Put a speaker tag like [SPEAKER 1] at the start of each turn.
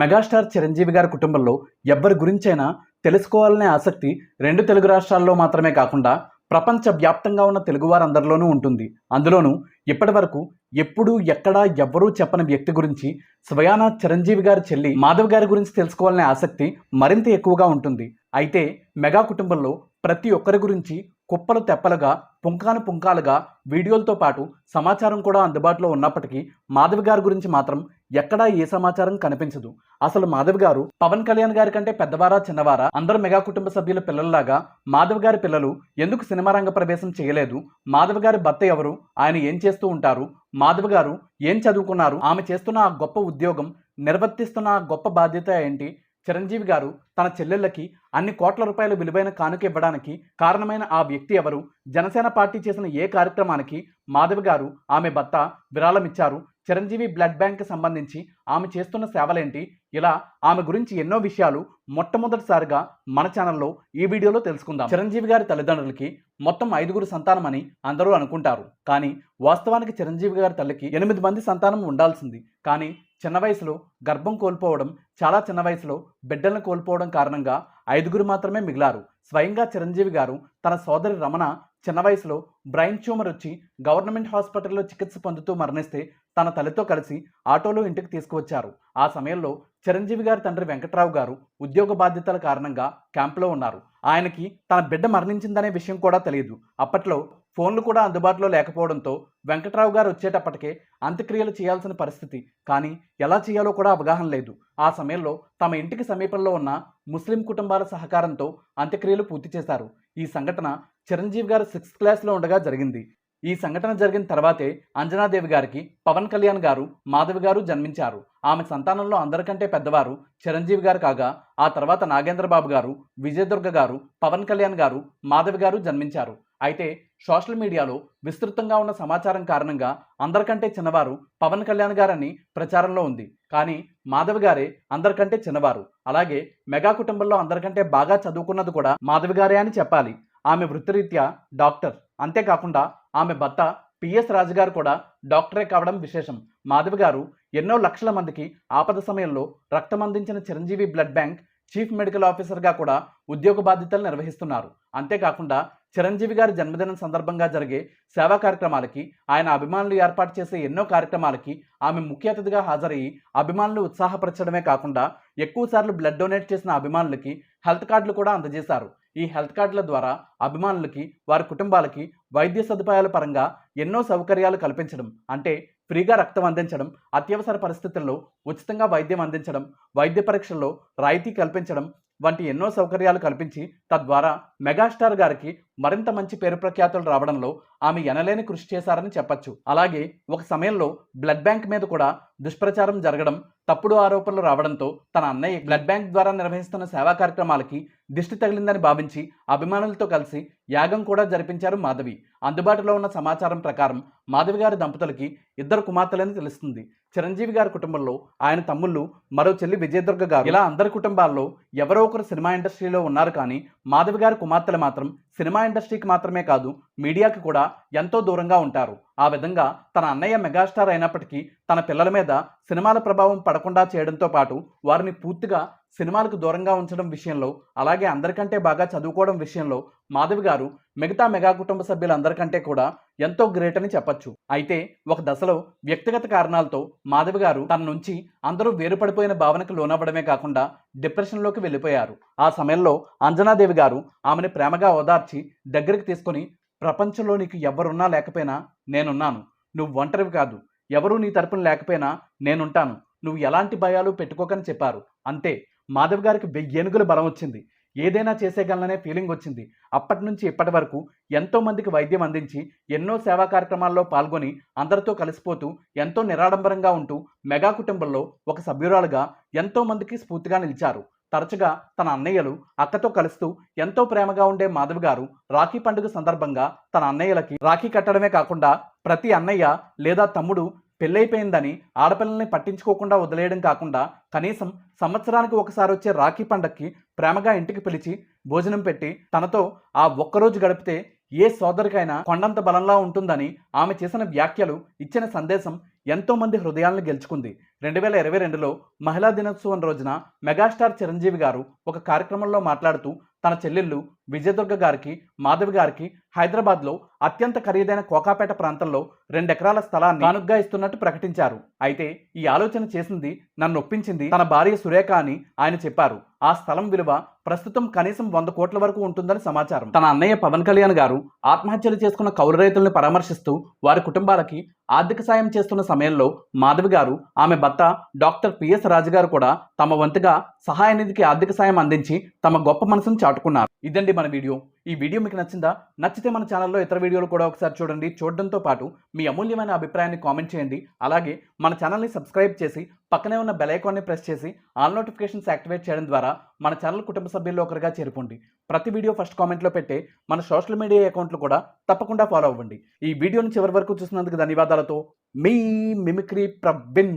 [SPEAKER 1] Megastar Chiranjeevi గారి కుటుంబంలో ఎవ్వరి గురించైనా తెలుసుకోవాలనే ఆసక్తి రెండు తెలుగు రాష్ట్రాల్లో మాత్రమే కాకుండా ప్రపంచ వ్యాప్తంగా ఉన్న తెలుగువారందరిలోనూ ఉంటుంది. అందులోనూ ఇప్పటి వరకు ఎప్పుడూ ఎక్కడా ఎవ్వరూ చెప్పని వ్యక్తి గురించి స్వయానా చిరంజీవి గారి చెల్లి మాధవ్ గారి గురించి తెలుసుకోవాలనే ఆసక్తి మరింత ఎక్కువగా ఉంటుంది. అయితే మెగా కుటుంబంలో ప్రతి ఒక్కరి గురించి కుప్పలు తెప్పలుగా పుంకాను పుంకాలుగా వీడియోలతో పాటు సమాచారం కూడా అందుబాటులో ఉన్నప్పటికీ మాధవి గారి గురించి మాత్రం ఎక్కడా ఏ సమాచారం కనిపించదు. అసలు మాధవి గారు పవన్ కళ్యాణ్ గారి కంటే పెద్దవారా చిన్నవారా? అందరు మెగా కుటుంబ సభ్యుల పిల్లల్లాగా మాధవి గారి పిల్లలు ఎందుకు సినిమా రంగ ప్రవేశం చేయలేదు? మాధవి గారి భర్త ఎవరు? ఆయన ఏం చేస్తూ ఉంటారు? మాధవి గారు ఏం చదువుకున్నారు? ఆమె చేస్తున్న ఆ గొప్ప ఉద్యోగం నిర్వర్తిస్తున్న ఆ గొప్ప బాధ్యత ఏంటి? చిరంజీవి గారు తన చెల్లెళ్ళకి అన్ని కోట్ల రూపాయల విలువైన కానుక ఇవ్వడానికి కారణమైన ఆ వ్యక్తి ఎవరు? జనసేన పార్టీ చేసిన ఏ కార్యక్రమానికి మాధవి గారు ఆమె భర్త విరాళం ఇచ్చారు చిరంజీవి బ్లడ్ బ్యాంక్ సంబంధించి ఆమె చేస్తున్న సేవలేంటి? ఇలా ఆమె గురించి ఎన్నో విషయాలు మొట్టమొదటిసారిగా మన ఛానల్లో ఈ వీడియోలో తెలుసుకుందాం. చిరంజీవి గారి తల్లిదండ్రులకి మొత్తం ఐదుగురు సంతానమని అందరూ అనుకుంటారు. కానీ వాస్తవానికి చిరంజీవి గారి తల్లికి ఎనిమిది మంది సంతానం ఉండాల్సింది. కానీ చిన్న వయసులో గర్భం కోల్పోవడం చాలా చిన్న వయసులో బిడ్డలను కోల్పోవడం కారణంగా ఐదుగురు మాత్రమే మిగిలారు. స్వయంగా చిరంజీవి గారు తన సోదరి రమణ చిన్న వయసులో బ్రెయిన్ ట్యూమర్ వచ్చి గవర్నమెంట్ హాస్పిటల్లో చికిత్స పొందుతూ మరణిస్తే తన తల్లితో కలిసి ఆటోలో ఇంటికి తీసుకువచ్చారు. ఆ సమయంలో చిరంజీవి గారి తండ్రి వెంకట్రావు గారు ఉద్యోగ బాధ్యతల కారణంగా క్యాంపులో ఉన్నారు. ఆయనకి తన బిడ్డ మరణించిందనే విషయం కూడా తెలియదు. అప్పట్లో ఫోన్లు కూడా అందుబాటులో లేకపోవడంతో వెంకట్రావు గారు వచ్చేటప్పటికే అంత్యక్రియలు చేయాల్సిన పరిస్థితి. కానీ ఎలా చేయాలో కూడా అవగాహన లేదు. ఆ సమయంలో తమ ఇంటికి సమీపంలో ఉన్న ముస్లిం కుటుంబాల సహకారంతో అంత్యక్రియలు పూర్తి చేశారు. ఈ సంఘటన చిరంజీవి గారు సిక్స్త్ క్లాస్లో ఉండగా జరిగింది. ఈ సంఘటన జరిగిన తర్వాతే అంజనాదేవి గారికి పవన్ కళ్యాణ్ గారు మాధవి గారు జన్మించారు. ఆమె సంతానంలో అందరికంటే పెద్దవారు చిరంజీవి గారు కాగా ఆ తర్వాత నాగేంద్రబాబు గారు విజయదుర్గ గారు పవన్ కళ్యాణ్ గారు మాధవి గారు జన్మించారు. అయితే సోషల్ మీడియాలో విస్తృతంగా ఉన్న సమాచారం కారణంగా అందరికంటే చిన్నవారు పవన్ కళ్యాణ్ గారని ప్రచారంలో ఉంది. కానీ మాధవి గారే అందరికంటే చిన్నవారు. అలాగే మెగా కుటుంబంలో అందరికంటే బాగా చదువుకున్నది కూడా మాధవి గారే అని చెప్పాలి. ఆమె వృత్తిరీత్యా డాక్టర్. అంతేకాకుండా ఆమె భర్త పిఎస్ రాజు గారు కూడా డాక్టరే కావడం విశేషం. మాధవి గారు ఎన్నో లక్షల మందికి ఆపద సమయంలో రక్తం అందించిన Chiranjeevi blood bank chief medical ఆఫీసర్గా కూడా ఉద్యోగ బాధ్యతలు నిర్వహిస్తున్నారు. అంతేకాకుండా చిరంజీవి గారి జన్మదినం సందర్భంగా జరిగే సేవా కార్యక్రమాలకి ఆయన అభిమానులు ఏర్పాటు చేసే ఎన్నో కార్యక్రమాలకి ఆమె ముఖ్య అతిథిగా హాజరయ్యి అభిమానులు ఉత్సాహపరచడమే కాకుండా ఎక్కువసార్లు బ్లడ్ డొనేట్ చేసిన అభిమానులకి హెల్త్ కార్డులు కూడా అందజేశారు. ఈ హెల్త్ కార్డుల ద్వారా అభిమానులకి వారి కుటుంబాలకి వైద్య సదుపాయాల పరంగా ఎన్నో సౌకర్యాలు కల్పించడం అంటే ఫ్రీగా రక్తం అందించడం అత్యవసర పరిస్థితుల్లో ఉచితంగా వైద్యం అందించడం వైద్య పరీక్షల్లో రాయితీ కల్పించడం వంటి ఎన్నో సౌకర్యాలు కల్పించి తద్వారా మెగాస్టార్ గారికి మరింత మంచి పేరు ప్రఖ్యాతులు రావడంలో ఆమె ఎనలేని కృషి చేశారని చెప్పచ్చు. అలాగే ఒక సమయంలో బ్లడ్ బ్యాంక్ మీద కూడా దుష్ప్రచారం జరగడం తప్పుడు ఆరోపణలు రావడంతో తన అన్నయ్య బ్లడ్ బ్యాంక్ ద్వారా నిర్వహిస్తున్న సేవా కార్యక్రమాలకి దిష్టి తగిలిందని భావించి అభిమానులతో కలిసి యాగం కూడా జరిపించారు మాధవి. అందుబాటులో ఉన్న సమాచారం ప్రకారం మాధవి గారి దంపతులకి ఇద్దరు కుమార్తెలని తెలుస్తుంది. చిరంజీవి గారి కుటుంబంలో ఆయన తమ్ముళ్ళు మరో చెల్లి విజయదుర్గ గారు. ఇలా అందరి కుటుంబాల్లో ఎవరో ఒకరు సినిమా ఇండస్ట్రీలో ఉన్నారు కానీ మాధవి గారి కుమార్తెలు మాత్రం సినిమా ఇండస్ట్రీకి మాత్రమే కాదు మీడియాకి కూడా ఎంతో దూరంగా ఉంటారు. ఆ విధంగా తన అన్నయ్య మెగాస్టార్ అయినప్పటికీ తన పిల్లల మీద సినిమాల ప్రభావం పడకుండా చేయడంతో పాటు వారిని పూర్తిగా సినిమాలకు దూరంగా ఉంచడం విషయంలో అలాగే అందరికంటే బాగా చదువుకోవడం విషయంలో మాధవి గారు మిగతా మెగా కుటుంబ సభ్యులందరికంటే కూడా ఎంతో గ్రేట్ అని చెప్పొచ్చు. అయితే ఒక దశలో వ్యక్తిగత కారణాలతో మాధవి గారు తన నుంచి అందరూ వేరుపడిపోయిన భావనకు లోనవ్వడమే కాకుండా డిప్రెషన్లోకి వెళ్ళిపోయారు. ఆ సమయంలో అంజనాదేవి గారు ఆమెను ప్రేమగా ఓదార్చి దగ్గరికి తీసుకొని ప్రపంచంలో నీకు ఎవరున్నా లేకపోయినా నేనున్నాను. నువ్వు ఒంటరివి కాదు. ఎవరూ నీ తరపున లేకపోయినా నేనుంటాను. నువ్వు ఎలాంటి భయాలు పెట్టుకోకని చెప్పారు. అంతే మాధవ్ గారికి వెయ్యేనుగుల బలం వచ్చింది. ఏదైనా చేసేయగలననే ఫీలింగ్ వచ్చింది. అప్పటి నుంచి ఇప్పటి వరకు ఎంతో మందికి వైద్యం అందించి ఎన్నో సేవా కార్యక్రమాల్లో పాల్గొని అందరితో కలిసిపోతూ ఎంతో నిరాడంబరంగా ఉంటూ మెగా కుటుంబంలో ఒక సభ్యురాలుగా ఎంతో మందికి స్ఫూర్తిగా నిలిచారు. తరచుగా తన అన్నయ్యలు అక్కతో కలుస్తూ ఎంతో ప్రేమగా ఉండే మాధవి గారు రాఖీ పండుగ సందర్భంగా తన అన్నయ్యలకి రాఖీ కట్టడమే కాకుండా ప్రతి అన్నయ్య లేదా తమ్ముడు పెళ్ళైపోయిందని ఆడపిల్లల్ని పట్టించుకోకుండా వదిలేయడం కాకుండా కనీసం సంవత్సరానికి ఒకసారి వచ్చే రాఖీ పండక్కి ప్రేమగా ఇంటికి పిలిచి భోజనం పెట్టి తనతో ఆ ఒక్కరోజు గడిపితే ఏ సోదరికైనా కొండంత బలంలా ఉంటుందని ఆమె చేసిన వ్యాఖ్యలు ఇచ్చిన సందేశం ఎంతోమంది హృదయాలను గెలుచుకుంది. రెండు వేల ఇరవై రెండులో మహిళా దినోత్సవం రోజున మెగాస్టార్ చిరంజీవి గారు ఒక కార్యక్రమంలో మాట్లాడుతూ తన చెల్లెళ్ళు విజయదుర్గ గారికి మాధవి గారికి హైదరాబాద్లో అత్యంత ఖరీదైన కోకాపేట ప్రాంతంలో రెండెకరాల స్థలాన్ని కానుగ్గా ఇస్తున్నట్టు ప్రకటించారు. అయితే ఈ ఆలోచన చేసింది నన్ను ఒప్పించింది తన భార్య సురేఖ అని ఆయన చెప్పారు. ఆ స్థలం విలువ ప్రస్తుతం కనీసం వంద కోట్ల వరకు ఉంటుందని సమాచారం. తన అన్నయ్య పవన్ కళ్యాణ్ గారు ఆత్మహత్యలు చేసుకున్న కౌలు రైతులను పరామర్శిస్తూ వారి కుటుంబాలకి ఆర్థిక సాయం చేస్తున్న సమయంలో మాధవి గారు ఆమె భర్త డాక్టర్ పిఎస్ రాజు గారు కూడా తమ వంతుగా సహాయ నిధికి ఆర్థిక సాయం అందించి తమ గొప్ప మనసును చాటుకున్నారు. ఇదండి మన వీడియో. ఈ వీడియో మీకు నచ్చిందా? నచ్చితే మన ఛానల్లో ఇతర వీడియోలు కూడా ఒకసారి చూడండి. చూడడంతో పాటు మీ అమూల్యమైన అభిప్రాయాన్ని కామెంట్ చేయండి. అలాగే మన ఛానల్ని సబ్స్క్రైబ్ చేసి పక్కనే ఉన్న బెల్ ఐకాన్ని ప్రెస్ చేసి ఆల్ నోటిఫికేషన్స్ యాక్టివేట్ చేయడం ద్వారా మన ఛానల్ కుటుంబ సభ్యుల్లో ఒకరిగా చేరుకోండి. ప్రతి వీడియో ఫస్ట్ కామెంట్లో పెట్టే మన సోషల్ మీడియా అకౌంట్లు కూడా తప్పకుండా ఫాలో అవ్వండి. ఈ వీడియోని చివరి వరకు చూసినందుకు ధన్యవాదాలతో మీ మిమిక్రీ ప్రబిన్